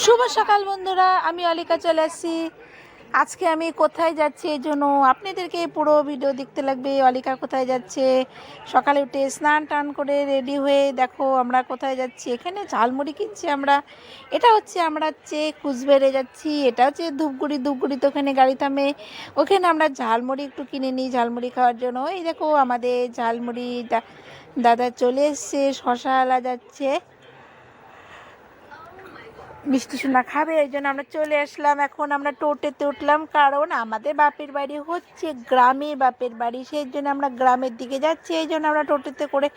শুভ সকাল বন্ধুরা, আমি অলিকা চলে আসছি। আজকে আমি কোথায় যাচ্ছি এই জন্য আপনাদেরকে পুরো ভিডিও দেখতে লাগবে। অলিকা কোথায় যাচ্ছে? সকালে উঠে স্নান টান করে রেডি হয়ে দেখো আমরা কোথায় যাচ্ছি। এখানে ঝালমুড়ি কিনছি আমরা। এটা হচ্ছে আমরা হচ্ছে কুচবেড়ে যাচ্ছি। এটা হচ্ছে ধূপগুড়ি, ধূপগুড়িতে ওখানে গাড়ি থামে। ওখানে আমরা ঝালমুড়ি একটু কিনে নিই ঝালমুড়ি খাওয়ার জন্য। এই দেখো আমাদের ঝালমুড়ি দাদা চলে এসছে শশাওয়ালা যাচ্ছে। মিষ্টি সোনা খাবে, এই জন্য আমরা চলে আসলাম। এখন আমরা টোটেতে উঠলাম, কারণ আমাদের বাপের বাড়ি হচ্ছে গ্রামে, বাপের বাড়ি, সেই জন্য আমরা গ্রামের দিকে যাচ্ছি, এই জন্য আমরা টোটেতে করে,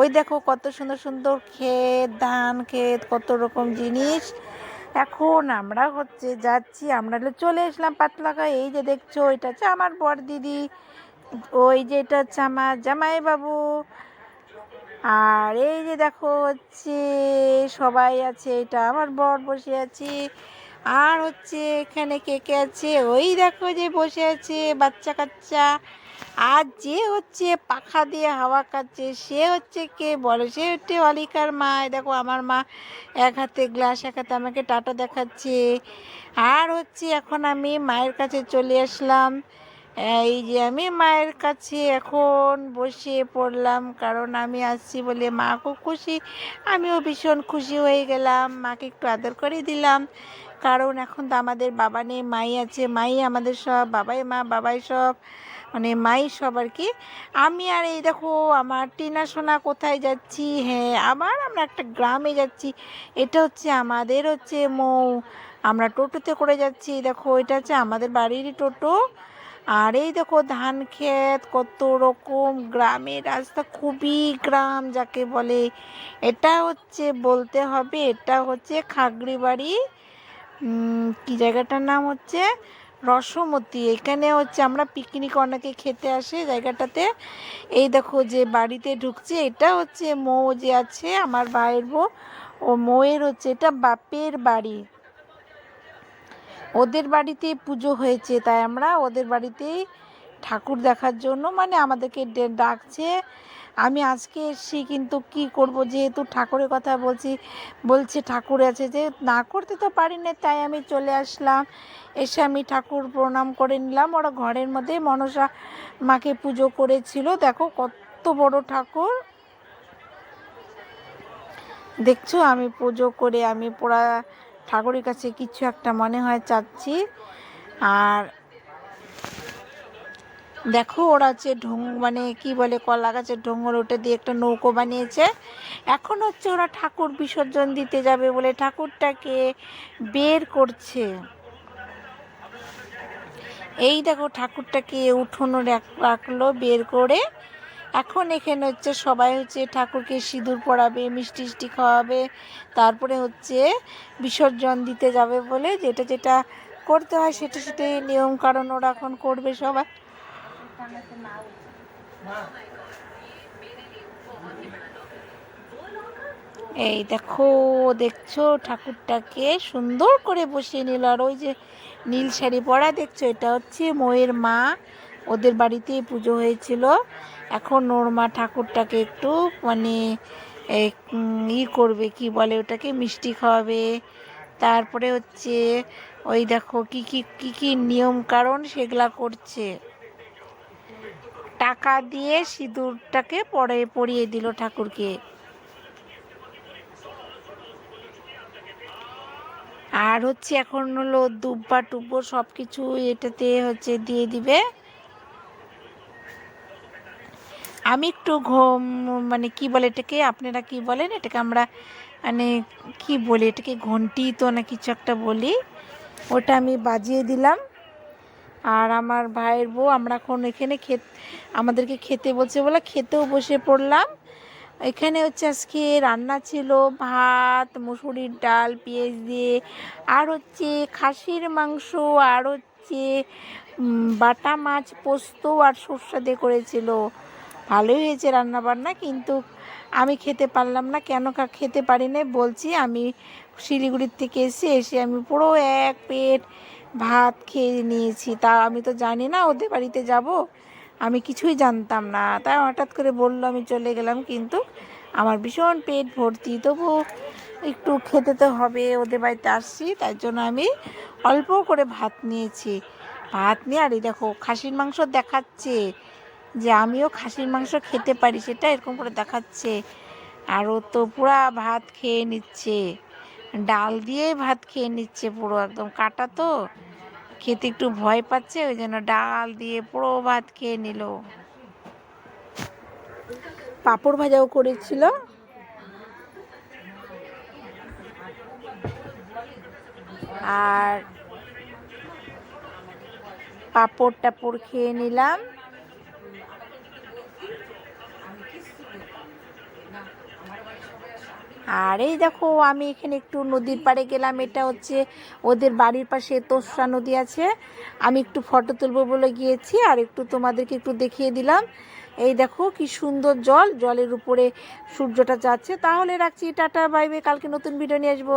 ওই দেখো কত সুন্দর সুন্দর ক্ষেত, ধান ক্ষেত, কত রকম জিনিস। এখন আমরা হচ্ছে যাচ্ছি, আমরা চলে আসলাম পাতলাকা এই যে দেখছ, এটা হচ্ছে আমার বর দিদি, ওই যে এটা হচ্ছে আমার জামাই বাবু আর এই যে দেখো হচ্ছে সবাই আছে, এটা আমার বর বসে আছে। আর হচ্ছে এখানে কে কে আছে? ওই দেখো যে বসে আছে বাচ্চা কাচ্চা। আর যে হচ্ছে পাখা দিয়ে হাওয়া খাচ্ছে, সে হচ্ছে কে বলে? সে হচ্ছে অলিকার মা। দেখো আমার মা এক হাতে গ্লাস, এক হাতে আমাকে টাটা দেখাচ্ছে। আর হচ্ছে এখন আমি মায়ের কাছে চলে আসলাম। এই যে আমি মায়ের কাছে এখন বসে পড়লাম, কারণ আমি আসছি বলে মা খুব খুশি। আমিও ভীষণ খুশি হয়ে গেলাম, মাকে একটু আদর করে দিলাম। কারণ এখন তো আমাদের বাবা নেই, মাই আছে, মাই আমাদের সব, বাবাই মা, বাবাই সব মানে মাই সব আর কি। আমি আর এই দেখো, আমার টিনা সোনা কোথায় যাচ্ছি? হ্যাঁ আবার আমরা একটা গ্রামে যাচ্ছি। এটা হচ্ছে আমাদের হচ্ছে মৌ। আমরা টোটোতে করে যাচ্ছি, দেখো, এটা হচ্ছে আমাদের বাড়িরই টোটো। আর এই দেখো ধান ক্ষেত কত রকম গ্রামের রাস্তা, খুবই গ্রাম যাকে বলে। এটা হচ্ছে বলতে হবে, এটা হচ্ছে খাগড়ি বাড়ি কি জায়গাটার নাম হচ্ছে? রসমতি। এখানে হচ্ছে আমরা পিকনিক অনেকে খেতে আসে জায়গাটাতে। এই দেখো যে বাড়িতে ঢুকছে, এটা হচ্ছে মৌ যে আছে, আমার ভাইয়ের বউ। ও মৌয়ের হচ্ছে এটা বাপের বাড়ি। ওদের বাড়িতে পুজো হয়েছে, তাই আমরা ওদের বাড়িতেই ঠাকুর দেখার জন্য মানে আমাদেরকে ডাকছে। আমি আজকে এসছি, কিন্তু কি করব? যেহেতু ঠাকুরের কথা বলছি, বলছে ঠাকুর আছে যে, না করতে তো পারি না তাই আমি চলে আসলাম। এসে আমি ঠাকুর প্রণাম করে নিলাম। ওরা ঘরের মধ্যে মনসা মাকে পুজো করেছিল। দেখো কত বড় ঠাকুর। দেখছ, আমি পুজো করে আমি পুরা ঠাকুরের কাছে কিছু একটা মনে হয় চাচ্ছি। আর দেখো ওরা হচ্ছে ঢং মানে কি বলে, কলা গাছের ঢোঙর ওটা দিয়ে একটা নৌকো বানিয়েছে। এখন হচ্ছে ওরা ঠাকুর বিসর্জন দিতে যাবে বলে ঠাকুরটাকে বের করছে। এই দেখো ঠাকুরটাকে উঠোনো রাখ- রাখল বের করে। এখন এখানে হচ্ছে সবাই হচ্ছে ঠাকুরকে সিঁদুর পরাবে, মিষ্টি মিষ্টি খাওয়াবে, তারপরে হচ্ছে বিসর্জন দিতে যাবে বলে যেটা যেটা করতে হয় সেটা সেটাই নিয়ম কারণ ওরা এখন করবে সবাই। এই দেখো, দেখছ ঠাকুরটাকে সুন্দর করে বসিয়ে নিল। আর ওই যে নীল শাড়ি পরা দেখছ, এটা হচ্ছে ময়ের মা। ওদের বাড়িতেই পুজো হয়েছিল। এখন ওর মা ঠাকুরটাকে একটু মানে ই করবে, কি বলে ওটাকে, মিষ্টি খাওয়াবে। তারপরে হচ্ছে ওই দেখো কি কি কি কি নিয়ম কারণ সেগুলা করছে। টাকা দিয়ে সিঁদুরটাকে পরে পরিয়ে দিল ঠাকুরকে। আর হচ্ছে এখন হলো দুব্বা টুব্বো সব কিছু এটাতে হচ্ছে দিয়ে দিবে। আমি একটু ঘুম মানে কি বলে এটাকে, আপনারা কি বলেন? এটাকে আমরা মানে কি বলি? এটাকে ঘন্টি তো না কিছু একটা বলি। ওটা আমি বাজিয়ে দিলাম। আর আমার ভাইয়ের বউ, আমরা এখন এখানে খেত, আমাদেরকে খেতে বলছে বলে খেতেও বসে পড়লাম। এখানে হচ্ছে আজকে রান্না ছিল ভাত, মুসুরির ডাল, পেঁয়াজ দিয়ে, আর হচ্ছে খাসির মাংস, আর হচ্ছে বাটা মাছ পোস্ত আর সর্ষে দিয়ে করেছিল। ভালোই হয়েছে রান্না বান্না কিন্তু আমি খেতে পারলাম না। কেন খেতে পারি না বলছি, আমি শিলিগুড়ির থেকে এসে এসে আমি পুরো এক পেট ভাত খেয়ে নিয়েছি। তা আমি তো জানি না ওদের বাড়িতে যাব, আমি কিছুই জানতাম না। তাই হঠাৎ করে বলল, আমি চলে গেলাম, কিন্তু আমার ভীষণ পেট ভর্তি। তবু একটু খেতে তো হবে, ওদের বাড়িতে আসছি, তাই জন্য আমি অল্প করে ভাত নিয়েছি। ভাত নিয়ে, আর এই দেখো, খাসির মাংস দেখাচ্ছে। যে আমিও খাসির মাংস খেতে পারি, সেটা এরকম করে দেখাচ্ছে। আর ও তো পুরা ভাত খেয়ে নিচ্ছে। ডাল দিয়ে ভাত খেয়ে নিচ্ছে পুরো একদম, কাটা তো। খেতে একটু ভয় পাচ্ছে, ওই জন্য ডাল দিয়ে পুরো ভাত খেয়ে নিল। পাঁপড় ভাজাও করেছিল। আর পাঁপড় টাপড় খেয়ে নিলাম। আর এই দেখো, আমি এখানে একটু নদীর পাড়ে গেলাম। এটা হচ্ছে ওদের বাড়ির পাশে তোসরা নদী আছে। আমি একটু ফটো তুলবো বলে গিয়েছি, আর একটু তোমাদেরকে একটু দেখিয়ে দিলাম। এই দেখো, কি সুন্দর জল। জলের উপরে সূর্যটা যাচ্ছে। তাহলে রাখছি, টাটা বাইবে কালকে নতুন ভিডিও নিয়ে আসব।